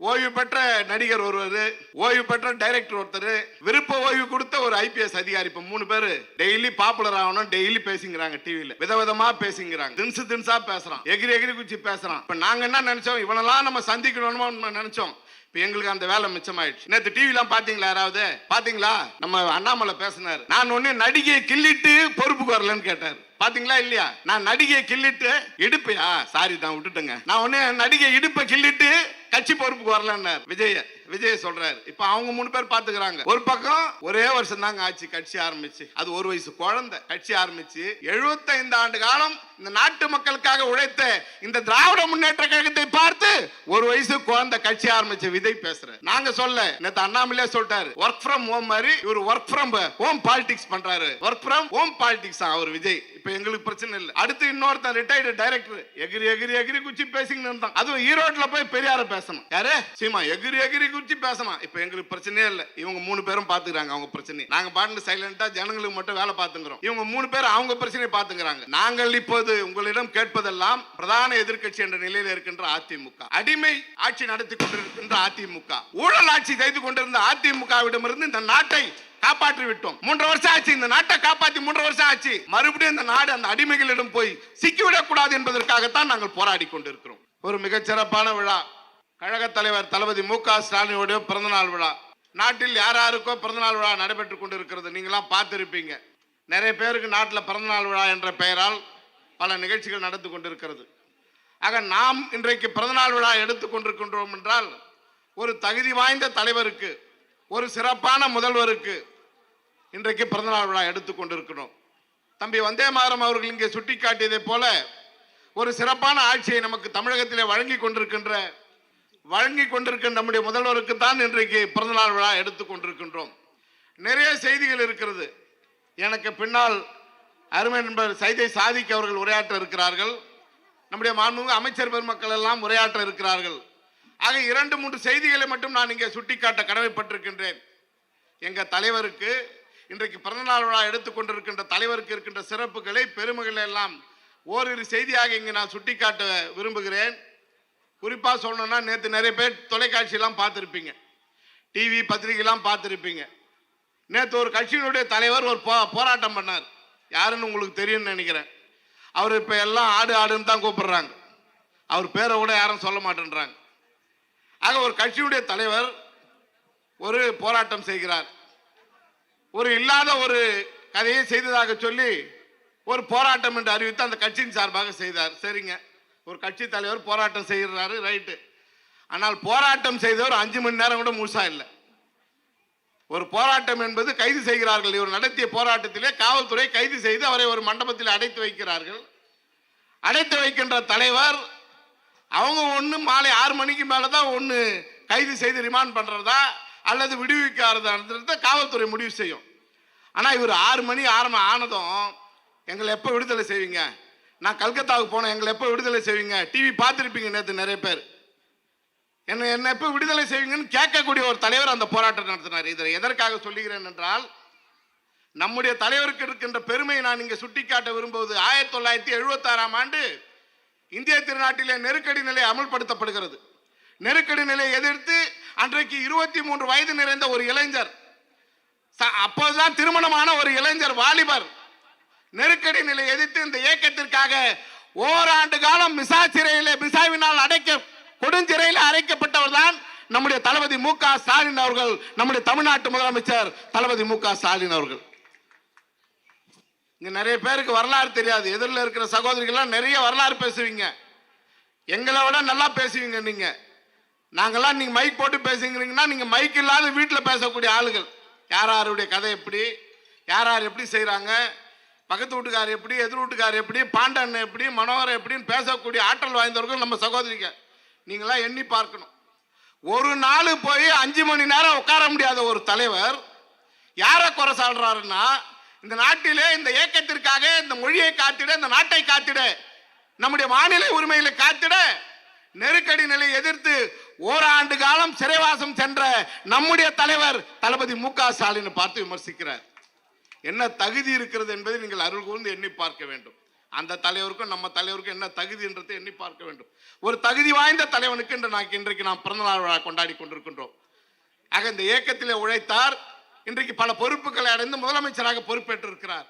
ஓய்வு பெற்ற நடிகர் ஒருவர் ஓய்வு பெற்ற டைரக்டர் ஒருத்தர் விருப்ப ஓய்வு கொடுத்த ஒரு ஐபிஎஸ் அதிகாரி. இப்ப மூணு பேரு டெய்லி பாப்புலர் ஆகணும் டெய்லி பேசிங்கிறாங்க டிவியில விதவிதமா பேசிங்கிறாங்க. தின்சு தின்சா பேசுறான். எகிரி எகிரி குச்சி பேசுறான். இப்ப நாங்க என்ன நினைச்சோம்? இவனெல்லாம் நம்ம சந்திக்கணும்னு நினைச்சோம். இப்போ எங்களுக்கு அந்த வேலை மிச்சமாயிடுச்சு. நேற்று டிவிலாம் பார்த்தீங்களா யாராவது? பார்த்தீங்களா நம்ம அண்ணாமலை பேசினார். நான் ஒன்று நடிகையை கிள்ளிட்டு பொறுப்புக்கு வரலன்னு கேட்டார். பாத்தீங்களா இல்லையா? நான் நடிகையை கிள்ளிட்டு இடுப்பையா? சாரி தான் விட்டுட்டேங்க. நான் ஒண்ணு நடிகை இடுப்பை கிள்ளிட்டு கட்சி பொறுப்புக்கு வரலன்னார். விஜய. விஜய் சொல்றாரு. இப்ப அவங்க மூணு பேர் பாத்துக்கிறாங்க. ஒரு பக்கம் ஒரே வருஷம் தாங்க ஆச்சு கட்சி ஆரம்பிச்சு. அது ஒரு வயசு குழந்தை. கட்சி ஆரம்பிச்சு 75 ஆண்டு காலம் இந்த நாட்டு மக்களுக்காக உழைத்த இந்த திராவிட முன்னேற்ற கழகத்தை பார்த்து ஒரு வயசு குழந்தை கட்சி ஆரம்பிச்ச விஜய் பேசுறேன் நாங்க சொல்ல நேத்து அண்ணாமலே சொல்லிட்டாரு. ஒர்க் ஃப்ரம் ஹோம் மாதிரி இவர் ஒர்க் ஃப்ரம் ஹோம் பாலிடிக்ஸ் பண்றாரு. ஒர்க் ஃப்ரம் ஹோம் பாலிடிக்ஸ் அவர் விஜய். இப்ப எங்களுக்கு பிரச்சனை இல்லை. அடுத்து இன்னொருத்தன் ரிட்டையர்டு டைரக்டர் எகிரி எகிரி எகிரி குச்சி பேசிங்கன்னு இருந்தான். அதுவும் ஈரோட்ல போய் பெரியார பேசணும். யாரு? சீமா எகிரி எகிரி குச்சி பேசணும். இப்ப எங்களுக்கு பிரச்சனையே இல்லை. இவங்க மூணு பேரும் பாத்துக்கிறாங்க அவங்க பிரச்சனை நாங்க பாட்டு சைலண்டா ஜனங்களுக்கு மட்டும் வேலை பார்த்துக்கிறோம் இவங்க மூணு பேர் அவங்க பிரச்சனையை பாத்துக்கிறாங்க. நாங்கள் இப்போது உங்களிடம் கேட்பதெல்லாம் பிரதான எதிர்க்கட்சி என்ற நிலையில் இருக்கின்ற அதிமுக. அடிமை ஆட்சி நடத்தி கொண்டிருக்கின்ற அதிமுக. ஊழல் ஆட்சி செய்து கொண்டிருந்த அதிமுகவிடமிருந்து இந்த நாட்டை காப்பாற்றி விட்டோம். மூன்று வருஷம் ஆச்சு. இந்த நாட்டை காப்பாற்றி மூன்று வருஷம் ஆச்சு. மறுபடியும் இந்த நாடு அந்த அடிமைகளிடம் போய் சிக்கிவிடக் கூடாது என்பதற்காகத்தான் நாங்கள் போராடி கொண்டிருக்கிறோம். ஒரு மிகச்சிறப்பான விழா. கழக தலைவர் தளபதி மு க ஸ்டாலினுடைய பிறந்தநாள் விழா. நாட்டில் யார் யாருக்கோ பிறந்தநாள் விழா நடைபெற்றுக் கொண்டிருக்கிறது. நீங்களாம் பார்த்துருப்பீங்க. நிறைய பேருக்கு நாட்டில் பிறந்தநாள் விழா என்ற பெயரால் பல நிகழ்ச்சிகள் நடந்து கொண்டிருக்கிறது. ஆக நாம் இன்றைக்கு பிறந்தநாள் விழா எடுத்து கொண்டிருக்கின்றோம் என்றால் ஒரு தகுதி வாய்ந்த தலைவருக்கு ஒரு சிறப்பான முதல்வருக்கு இன்றைக்கு பிறந்தநாள் விழா எடுத்து கொண்டிருக்கிறோம். தம்பி வந்தே மாதரம் அவர்கள் இங்கே சுட்டி காட்டியதை போல ஒரு சிறப்பான ஆட்சியை நமக்கு தமிழகத்திலே வழங்கி கொண்டிருக்கின்ற வழங்கி கொண்டிருக்கின்ற நம்முடைய முதல்வருக்கு தான் இன்றைக்கு பிறந்தநாள் விழா எடுத்துக்கொண்டிருக்கின்றோம் நிறைய செய்திகள் இருக்கிறது. எனக்கு பின்னால் அருமை நண்பர் சைதை சாதிக் அவர்கள் உரையாற்ற இருக்கிறார்கள். நம்முடைய மாண்புமிகு அமைச்சர் பெருமக்கள் எல்லாம் உரையாற்ற இருக்கிறார்கள். ஆக இரண்டு மூன்று செய்திகளை மட்டும் நான் இங்கே சுட்டிக்காட்ட கடமைப்பட்டிருக்கின்றேன். எங்கள் தலைவருக்கு இன்றைக்கு பிறந்தநாள் விழா எடுத்துக்கொண்டிருக்கின்ற தலைவருக்கு இருக்கின்ற சிறப்புகளை பெருமைகளை எல்லாம் ஓரிரு செய்தியாக இங்கே நான் சுட்டிக்காட்ட விரும்புகிறேன். குறிப்பாக சொல்லணும்னா நேற்று நிறைய பேர் தொலைக்காட்சியெல்லாம் பார்த்துருப்பீங்க. டிவி பத்திரிகைலாம் பார்த்துருப்பீங்க. நேற்று ஒரு கட்சியினுடைய தலைவர் ஒரு போ போராட்டம் பண்ணார். யாருன்னு உங்களுக்கு தெரியும்னு நினைக்கிறேன். அவர் இப்போ எல்லாம் ஆடு ஆடுன்னு தான் கூப்பிடுறாங்க. அவர் பேரை கூட யாரும் சொல்ல மாட்டேன்றாங்க. ஆக ஒரு கட்சியுடைய தலைவர் ஒரு போராட்டம் செய்கிறார். ஒரு இல்லாத ஒரு கதையை செய்ததாக சொல்லி ஒரு போராட்டம் என்று அறிவித்து அந்த கட்சியின் சார்பாக செய்தார். சரிங்க. ஒரு கட்சி தலைவர் போராட்டம் செய்கிறாரு ரைட்டு. ஆனால் போராட்டம் செய்தவர் அஞ்சு மணி நேரம் கூட முழுசா இல்லை. ஒரு போராட்டம் என்பது கைது செய்கிறார்கள். இவர் நடத்திய போராட்டத்திலே காவல்துறை கைது செய்து அவரை ஒரு மண்டபத்தில் அடைத்து வைக்கிறார்கள். அடைத்து வைக்கின்ற தலைவர் அவங்க ஒன்று மாலை ஆறு மணிக்கு மேலே தான் ஒன்று கைது செய்து ரிமாண்ட் பண்ணுறதா அல்லது விடுவிக்கிறதா காவல்துறை முடிவு செய்யும். ஆனால் இவர் ஆறு மணி ஆரம்பம் ஆனதும் எங்களை எப்போ விடுதலை செய்வீங்க? நான் கல்கத்தாவுக்கு போனேன் எங்களை எப்போ விடுதலை செய்வீங்க? டிவி பார்த்துருப்பீங்க நேற்று நிறைய பேர். என்னை என்ன எப்போ விடுதலை செய்வீங்கன்னு கேட்கக்கூடிய ஒரு தலைவர் அந்த போராட்டம் நடத்தினார். இதை எதற்காக சொல்லுகிறேன் என்றால் நம்முடைய தலைவருக்கு இருக்கின்ற பெருமையை நான் இங்கே சுட்டிக்காட்ட விரும்புவது ஆயிரத்தி தொள்ளாயிரத்தி எழுபத்தாறாம் ஆண்டு இந்திய திருநாட்டிலே நெருக்கடி நிலை அமல்படுத்தப்படுகிறது. நெருக்கடி நிலையை எதிர்த்து அன்றைக்கு இருபத்தி மூன்று வயது நிறைந்த ஒரு இளைஞர் அப்போதுதான் திருமணமான ஒரு இளைஞர் வாலிபர் நெருக்கடி நிலை எதிர்த்து இந்த இயக்கத்திற்காக ஓராண்டு காலம் மிசா சிறையிலே மிசாவினால் அடைக்க கொடுஞ்சிறையில் அடைக்கப்பட்டவர் தான் நம்முடைய தளபதி மு க ஸ்டாலின் அவர்கள் நம்முடைய தமிழ்நாட்டு முதலமைச்சர் தளபதி மு க ஸ்டாலின் அவர்கள். இங்கே நிறைய பேருக்கு வரலாறு தெரியாது. எதிரில் இருக்கிற சகோதரிகள்லாம் நிறைய வரலாறு பேசுவீங்க. எங்களை விட நல்லா பேசுவீங்க நீங்கள் நாங்கள்லாம் நீங்கள் மைக் போட்டு பேசுங்கிறீங்கன்னா நீங்கள் மைக் இல்லாத வீட்டில் பேசக்கூடிய ஆளுகள். யார் யாருடைய கதை எப்படி? யார் யார் எப்படி செய்கிறாங்க பக்கத்து வீட்டுக்கார் எப்படி? எதிர் வீட்டுக்கார் எப்படி? பாண்டன் எப்படி? மனோகர் எப்படின்னு பேசக்கூடிய ஆற்றல் வாய்ந்தவர்கள் நம்ம சகோதரிங்க. நீங்களாம் எண்ணி பார்க்கணும். ஒரு நாள் போய் அஞ்சு மணி நேரம் உட்கார முடியாத ஒரு தலைவர் யாரை குறை சாடுறாருன்னா இந்த நாட்டிலே இந்த இயக்கத்திற்காக இந்த மொழியை காத்திட இந்த நாட்டை காத்திட நம்முடைய மாநில உரிமைகளை காத்திட நெருக்கடி நிலையை எதிர்த்து ஓராண்டு காலம் சிறைவாசம் சென்ற நம்முடைய தலைவர் தளபதி மு க ஸ்டாலினை பார்த்து விமர்சிக்கிறார். என்ன தகுதி இருக்கிறது என்பதை நீங்கள் அருள் கூர்ந்து எண்ணி பார்க்க வேண்டும். அந்த தலைவருக்கும் நம்ம தலைவருக்கும் என்ன தகுதின்றதை எண்ணி பார்க்க வேண்டும். ஒரு தகுதி வாய்ந்த தலைவனுக்கு இன்று நான் இன்றைக்கு நாம் பிறந்தநாள் விழா கொண்டாடி கொண்டிருக்கின்றோம். ஆக இந்த இயக்கத்திலே உழைத்தார் இன்றைக்கு பல பொறுப்புகளை அடைந்து முதலமைச்சராக பொறுப்பேற்றிருக்கிறார்.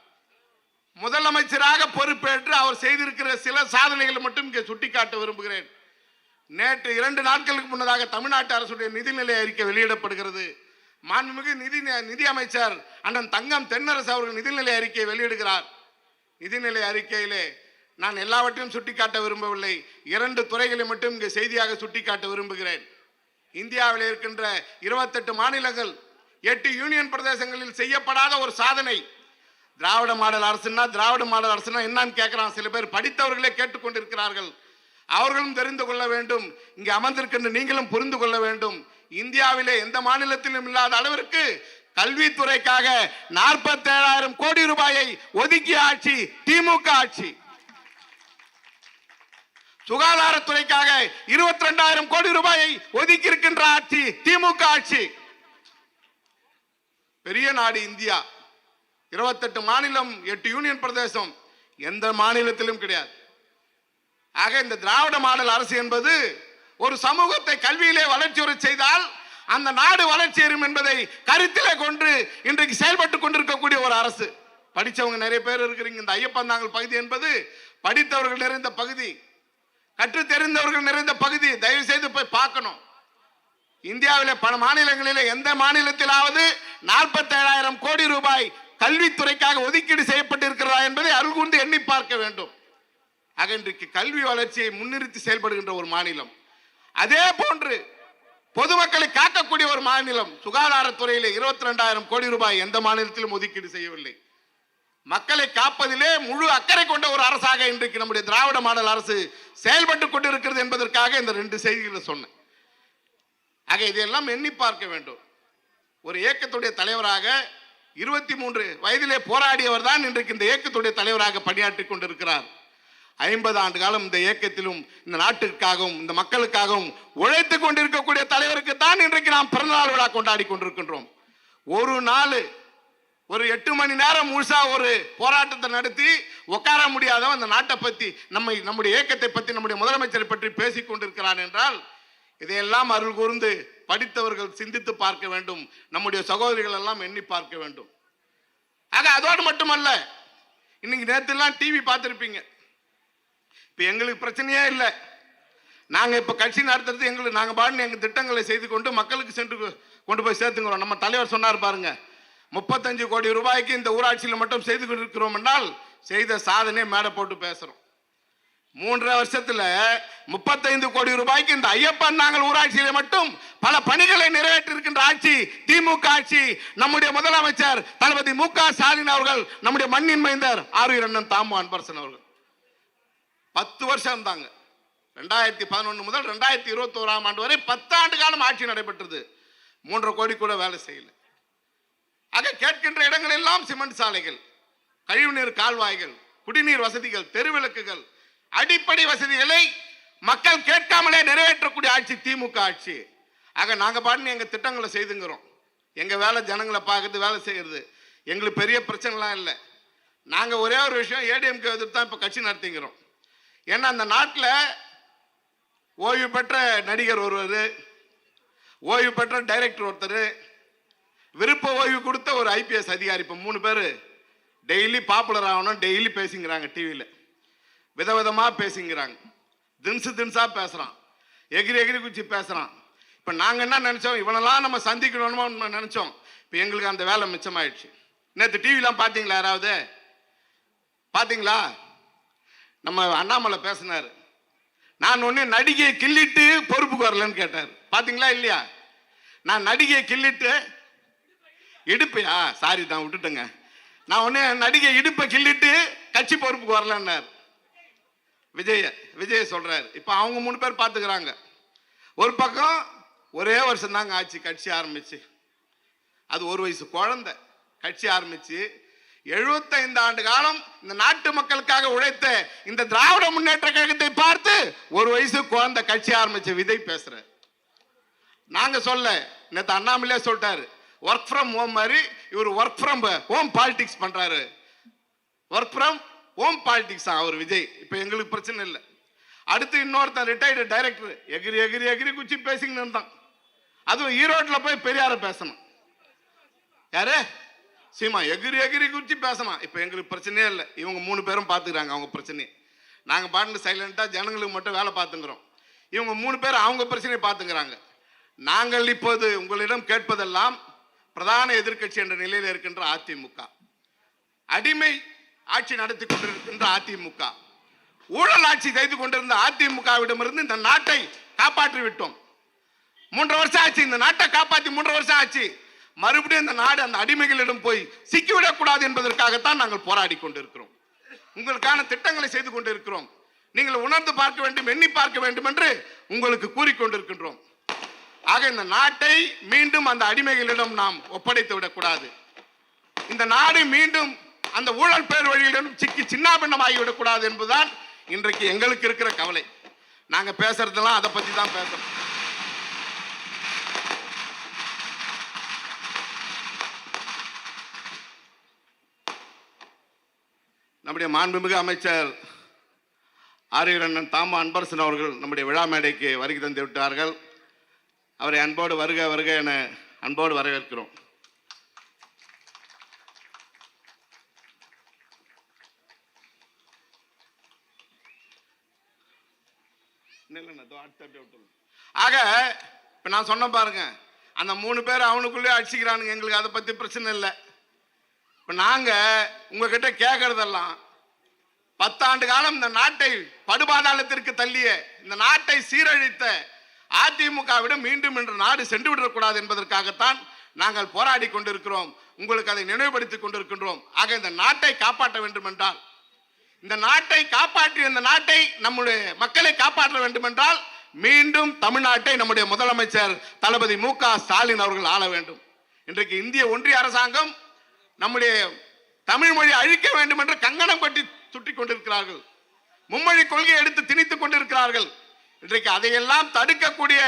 முதலமைச்சராக பொறுப்பேற்று அவர் செய்திருக்கிற சில சாதனைகளை மட்டும் இங்கே சுட்டிக்காட்ட விரும்புகிறேன். நேற்று இரண்டு நாட்களுக்கு முன்னதாக தமிழ்நாட்டு அரசுடைய நிதிநிலை அறிக்கை வெளியிடப்படுகிறது. மாண்புமிகு நிதி நிதி அமைச்சர் அண்ணன் தங்கம் தென்னரசு அவர்கள் நிதிநிலை அறிக்கையை வெளியிடுகிறார். நிதிநிலை அறிக்கையிலே நான் எல்லாவற்றையும் சுட்டிக்காட்ட விரும்பவில்லை. இரண்டு துறைகளை மட்டும் இங்கே செய்தியாக சுட்டிக்காட்ட விரும்புகிறேன். இந்தியாவில் இருக்கின்ற இருபத்தெட்டு மாநிலங்கள் எட்டு யூனியன் பிரதேசங்களில் செய்யப்படாத ஒரு சாதனை. திராவிட மாடல் அரசுன்னா திராவிட மாடல் அரசுனா என்னன்னு கேட்கிறான். சில பேர் படித்தவர்களே கேட்டுக்கொண்டிருக்கிறார்கள். அவர்களும் தெரிந்து கொள்ள வேண்டும். இங்கே அமர்ந்திருக்கின்ற நீங்களும் புரிந்து கொள்ள வேண்டும். இந்தியாவிலே எந்த மாநிலத்திலும் இல்லாத அளவிற்கு கல்வித்துறைக்காக நாற்பத்தேழாயிரம் கோடி ரூபாயை ஒதுக்கிய ஆட்சி திமுக ஆட்சி. சுகாதாரத்துறைக்காக இருபத்தி ரெண்டாயிரம் கோடி ரூபாயை ஒதுக்கி இருக்கின்ற ஆட்சி திமுக ஆட்சி. பெரிய நாடு இந்தியா. இருபத்தெட்டு மாநிலம் எட்டு யூனியன் பிரதேசம். எந்த மாநிலத்திலும் கிடையாது. ஆக இந்த திராவிட மாடல் அரசு என்பது ஒரு சமூகத்தை கல்வியிலே வளர்ச்சியுற செய்தால் அந்த நாடு வளர்ச்சி எறும் என்பதை கருத்திலே கொண்டு இன்றைக்கு செயல்பட்டு கொண்டிருக்கக்கூடிய ஒரு அரசு. படித்தவங்க நிறைய பேர் இருக்கிறீங்க. இந்த ஐயப்பந்தாங்கல் பகுதி என்பது படித்தவர்கள் நிறைந்த பகுதி. கற்று தெரிந்தவர்கள் நிறைந்த பகுதி. தயவு செய்து போய் பார்க்கணும். இந்தியாவில் பல மாநிலங்களில் எந்த மாநிலத்திலாவது நாற்பத்தேழாயிரம் கோடி ரூபாய் கல்வித்துறைக்காக ஒதுக்கீடு செய்யப்பட்டிருக்கிறதா என்பதை அருள்கூர்ந்து எண்ணி பார்க்க வேண்டும். ஆக இன்றைக்கு கல்வி வளர்ச்சியை முன்னிறுத்தி செயல்படுகின்ற ஒரு மாநிலம். அதே போன்று பொதுமக்களை காக்கக்கூடிய ஒரு மாநிலம் சுகாதாரத்துறையில் இருபத்தி ரெண்டாயிரம் கோடி ரூபாய் எந்த மாநிலத்திலும் ஒதுக்கீடு செய்யவில்லை. மக்களை காப்பதிலே முழு அக்கறை கொண்ட ஒரு அரசாக இன்றைக்கு நம்முடைய திராவிட மாடல் அரசு செயல்பட்டு கொண்டிருக்கிறது என்பதற்காக இந்த ரெண்டு செய்திகளை சொன்னேன். ஆக இதையெல்லாம் எண்ணி பார்க்க வேண்டும். ஒரு இயக்கத்துடைய தலைவராக இருபத்தி மூன்று வயதிலே போராடியவர் தான் இன்றைக்கு இந்த இயக்கத்துடைய தலைவராக பணியாற்றி கொண்டிருக்கிறார். ஐம்பது ஆண்டு காலம் இந்த இயக்கத்திலும் இந்த நாட்டிற்காகவும் இந்த மக்களுக்காகவும் உழைத்து கொண்டிருக்கக்கூடிய தலைவருக்கு தான் இன்றைக்கு நாம் பிறந்தநாள் விழா கொண்டாடி கொண்டிருக்கின்றோம். ஒரு நாள் ஒரு எட்டு மணி நேரம் முழுசா ஒரு போராட்டத்தை நடத்தி உட்கார முடியாதவன் அந்த நாட்டை பத்தி நம்ம நம்முடைய இயக்கத்தை பத்தி நம்முடைய முதலமைச்சரை பற்றி பேசிக் கொண்டிருக்கிறான் என்றால் இதையெல்லாம் அருள் கூர்ந்து படித்தவர்கள் சிந்தித்து பார்க்க வேண்டும். நம்முடைய சகோதரிகள் எல்லாம் எண்ணி பார்க்க வேண்டும். ஆக அதோடு மட்டுமல்ல இன்னைக்கு நேற்றுலாம் டிவி பார்த்துருப்பீங்க. இப்போ எங்களுக்கு பிரச்சனையே இல்லை. நாங்கள் இப்போ கட்சி நடத்துறது எங்களுக்கு நாங்கள் பாடின எங்கள் திட்டங்களை செய்து கொண்டு மக்களுக்கு சென்று கொண்டு போய் சேர்த்துக்கிறோம். நம்ம தலைவர் சொன்னார் பாருங்க முப்பத்தஞ்சு கோடி ரூபாய்க்கு இந்த ஊராட்சியில் மட்டும் செய்து கொண்டிருக்கிறோம் என்றால் செய்த சாதனையே மேடை போட்டு பேசுகிறோம் மூன்றரை வருஷத்துல முப்பத்தைந்து கோடி ரூபாய்க்கு இந்த ஐயப்பன் நாங்கள் ஊராட்சியில மட்டும் பல பணிகளை நிறைவேற்றி இருக்கின்ற ஆட்சி திமுக ஆட்சி. நம்முடைய முதலமைச்சர் தளபதி மு க ஸ்டாலின் அவர்கள் நம்முடைய மண்ணின் மைந்தர் ஆறு அண்ணன் தாமு அன்பரசன் அவர்கள். பத்து வருஷம் இருந்தாங்க. ரெண்டாயிரத்தி பதினொன்று முதல் ரெண்டாயிரத்தி இருபத்தி ஓராம் ஆண்டு வரை பத்தாண்டு காலம் ஆட்சி நடைபெற்றது. மூன்றரை கோடி கூட வேலை செய்யல. ஆக கேட்கின்ற இடங்கள் எல்லாம் சிமெண்ட் சாலைகள் கழிவுநீர் கால்வாய்கள் குடிநீர் வசதிகள் தெருவிளக்குகள் அடிப்படை வசதிகளை மக்கள் கேட்காமலே நிறைவேற்றக்கூடிய ஆட்சி திமுக ஆட்சி. ஆக நாங்கள் பாட்டுன்னு எங்கள் திட்டங்களை செய்துங்கிறோம். எங்கள் வேலை ஜனங்களை பார்க்கறது வேலை செய்கிறது எங்களுக்கு பெரிய பிரச்சனைலாம் இல்லை. நாங்கள் ஒரே ஒரு விஷயம் ஏடிஎம்கே எதிர்த்து தான் இப்போ கட்சி நடத்திங்கிறோம். ஏன்னா அந்த நாட்டில் ஓய்வு பெற்ற நடிகர் ஒருவர் ஓய்வு பெற்ற டைரக்டர் ஒருத்தர் விருப்ப ஓய்வு கொடுத்த ஒரு ஐபிஎஸ் அதிகாரி. இப்போ மூணு பேர் டெய்லி பாப்புலர் ஆகணும் டெய்லி பேசிங்கிறாங்க டிவியில் விதவிதமாக பேசிங்கிறாங்க. தின்சு தின்ஸாக பேசுகிறான் எகிரி எகிரி குச்சி பேசுகிறான் இப்போ நாங்கள் என்ன நினச்சோம்? இவனெல்லாம் நம்ம சந்திக்கணுமோ நம்ம நினச்சோம். இப்போ எங்களுக்கு அந்த வேலை மிச்சமாயிடுச்சு. நேற்று டிவிலாம் பார்த்தீங்களா யாராவது? பார்த்தீங்களா நம்ம அண்ணாமலை பேசினார். நான் ஒன்று நடிகையை கிள்ளிட்டு பொறுப்புக்கு வரலன்னு கேட்டார். பார்த்தீங்களா இல்லையா? நான் நடிகையை கிள்ளிட்டு இடுப்பையா? சாரி தான் விட்டுட்டேங்க. நான் ஒன்று நடிகை இடுப்பை கிள்ளிட்டு கட்சி பொறுப்புக்கு வரலன்னார். விஜய விஜய சொல்றாரு. இப்போ அவங்க மூணு பேர் பார்த்துக்கிறாங்க. ஒரு பக்கம் ஒரே வருஷம் தாங்க ஆச்சு கட்சி ஆரம்பிச்சு. அது ஒரு வயசு குழந்தை. கட்சி ஆரம்பிச்சு எழுபத்தைந்து ஆண்டு காலம் இந்த நாட்டு மக்களுக்காக உழைத்த இந்த திராவிட முன்னேற்ற கழகத்தை பார்த்து ஒரு வயசு குழந்தை கட்சி ஆரம்பிச்ச விதை பேசுற நாங்க சொல்ல நேற்று அண்ணாமலையே சொல்லிட்டாரு. ஒர்க் ஃப்ரம் ஹோம் மாதிரி இவர் ஒர்க் ஃப்ரம் ஹோம் பாலிடிக்ஸ் பண்றாரு. ஒர்க் ஃப்ரம் ஓம் பாலிடிக்ஸ் அவர் விஜய். இப்போ எங்களுக்கு பிரச்சனை இல்லை. அடுத்து இன்னொருத்தன் ரிட்டையர்டு டைரக்டர் எகிரி எகிரி எகிரி குச்சி பேசிங்கன்னு இருந்தான். அதுவும் ஈரோட்டில் போய் பெரியார பேசணும். யாரு? சீமா எகிரி எகிரி குச்சி பேசணும். இப்போ எங்களுக்கு பிரச்சனையே இல்லை. இவங்க மூணு பேரும் பார்த்துக்கிறாங்க அவங்க பிரச்சனையை. நாங்கள் பாட்டு சைலண்ட்டாக ஜனங்களுக்கு மட்டும் வேலை பார்த்துங்கிறோம் இவங்க மூணு பேர் அவங்க பிரச்சனையை பார்த்துக்கிறாங்க. நாங்கள் இப்போது உங்களிடம் கேட்பதெல்லாம் பிரதான எதிர்க்கட்சி என்ற நிலையில் இருக்கின்ற அதிமுக. அடிமை ஆட்சி நடத்தி கொண்டிருக்கின்ற அதிமுக. ஊழல் ஆட்சி செய்து கொண்டிருந்த அதிமுகவிடமிருந்து இந்த நாட்டை காப்பாற்றி விட்டோம். மூன்று வருஷம் ஆச்சு இந்த நாட்டை காப்பாற்றி மூன்று வருஷம் ஆச்சு. மறுபடியும் இந்த நாடு அந்த அடிமைகளிடம் போய் சிக்கிவிடக்கூடாது என்பதற்காகத்தான் நாங்கள் போராடி கொண்டிருக்கிறோம். உங்களுக்கான திட்டங்களை செய்து கொண்டிருக்கிறோம். நீங்கள் உணர்ந்து பார்க்க வேண்டும் எண்ணி பார்க்க வேண்டும் என்று உங்களுக்கு கூறிக்கொண்டிருக்கின்றோம் ஆக இந்த நாட்டை மீண்டும் அந்த அடிமைகளிடம் நாம் ஒப்படைத்து விடக்கூடாது. இந்த நாடு மீண்டும் அந்த ஊழல் பேர் வழியிலிருந்து சிக்கி சின்னாபின்னமாகி விடக்கூடாது என்பதுதான் இன்றைக்கு எங்களுக்கு இருக்கிற கவலை. நாங்க பேசுறதெல்லாம் அதை பத்தி தான் பேசுறோம். நம்முடைய மாண்புமிகு அமைச்சர் ஆரியரண்ணன் தாமா அன்பரசன் அவர்கள் நம்முடைய விழா மேடைக்கு வருகை தந்து விட்டார்கள். அவரை அன்போடு வருக வருக என அன்போடு வரவேற்கிறோம் இல்லைண்ணா, இதோ அடுத்து அப்படியே விட்டுருங்க. ஆக இப்ப நான் சொன்ன பாருங்க அந்த மூணு பேர் அவனுக்குள்ளே அடிச்சுக்கிறானுங்க. எங்களுக்கு அதை பத்தி பிரச்சனை இல்லை. இப்ப நாங்க உங்ககிட்ட கேட்கறதெல்லாம் பத்தாண்டு காலம் இந்த நாட்டை படுபாதாளத்திற்கு தள்ளிய இந்த நாட்டை சீரழித்த அதிமுகவிட மீண்டும் இன்று நாடு சென்று விடக்கூடாது என்பதற்காகத்தான் நாங்கள் போராடி கொண்டிருக்கிறோம். உங்களுக்கு அதை நினைவுபடுத்திக் கொண்டிருக்கின்றோம். ஆக இந்த நாட்டை காப்பாற்ற வேண்டும் என்றால் இந்த நாட்டை காப்பாற்றி இந்த நாட்டை நம்முடைய மக்களை காப்பாற்ற வேண்டும் என்றால் மீண்டும் தமிழ்நாட்டை நம்முடைய முதலமைச்சர் தளபதி மு க ஸ்டாலின் அவர்கள் ஆள வேண்டும். இன்றைக்கு இந்திய ஒன்றிய அரசாங்கம் நம்முடைய தமிழ் மொழி அழிக்க வேண்டும் என்று கங்கணம் கட்டி சுட்டி கொண்டிருக்கிறார்கள். மும்மொழி கொள்கையை எடுத்து திணித்துக் கொண்டிருக்கிறார்கள். இன்றைக்கு அதையெல்லாம் தடுக்கக்கூடிய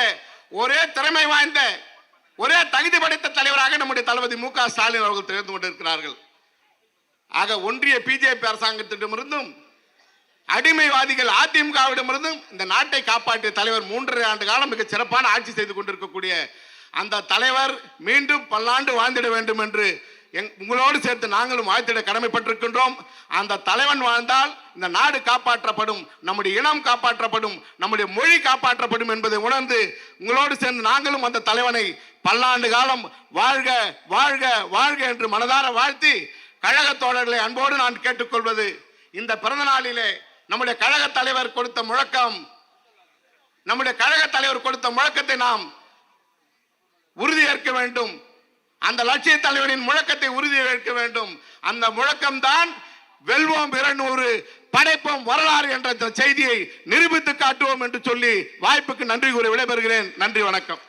ஒரே திறமை வாய்ந்த ஒரே தகுதி படைத்த தலைவராக நம்முடைய தளபதி மு க ஸ்டாலின் அவர்கள் திகழ்ந்து கொண்டிருக்கிறார்கள். ஆக ஒன்றிய பிஜேபி அரசாங்கத்திடமிருந்தும் அடிமைவாதிகள் அதிமுகவிடமிருந்தும் இந்த நாட்டை காப்பாற்றிய தலைவர் மூன்றரை ஆண்டு காலம் மிக சிறப்பான ஆட்சி செய்து கொண்டிருக்கக்கூடிய அந்த தலைவர் மீண்டும் பல்லாண்டு வாழ்ந்திட வேண்டும் என்று எங் உங்களோடு சேர்த்து நாங்களும் வாழ்த்திட கடமைப்பட்டிருக்கின்றோம். அந்த தலைவன் வாழ்ந்தால் இந்த நாடு காப்பாற்றப்படும் நம்முடைய இனம் காப்பாற்றப்படும் நம்முடைய மொழி காப்பாற்றப்படும் என்பதை உணர்ந்து உங்களோடு சேர்ந்து நாங்களும் அந்த தலைவனை பல்லாண்டு காலம் வாழ்க வாழ்க வாழ்க என்று மனதார வாழ்த்தி கழக தோழர்களை அன்போடு நான் கேட்டுக்கொள்வது இந்த பிறந்த நாளிலே நம்முடைய கழக தலைவர் கொடுத்த முழக்கம் நம்முடைய கழக தலைவர் கொடுத்த முழக்கத்தை நாம் உறுதியேற்க வேண்டும். அந்த லட்சிய தலைவரின் முழக்கத்தை உறுதியேற்க வேண்டும். அந்த முழக்கம்தான் வெல்வோம் இருநூறு படைப்போம் வரலாறு என்ற செய்தியை நிரூபித்து காட்டுவோம் என்று சொல்லி வாய்ப்புக்கு நன்றி கூறி விடைபெறுகிறேன். நன்றி வணக்கம்.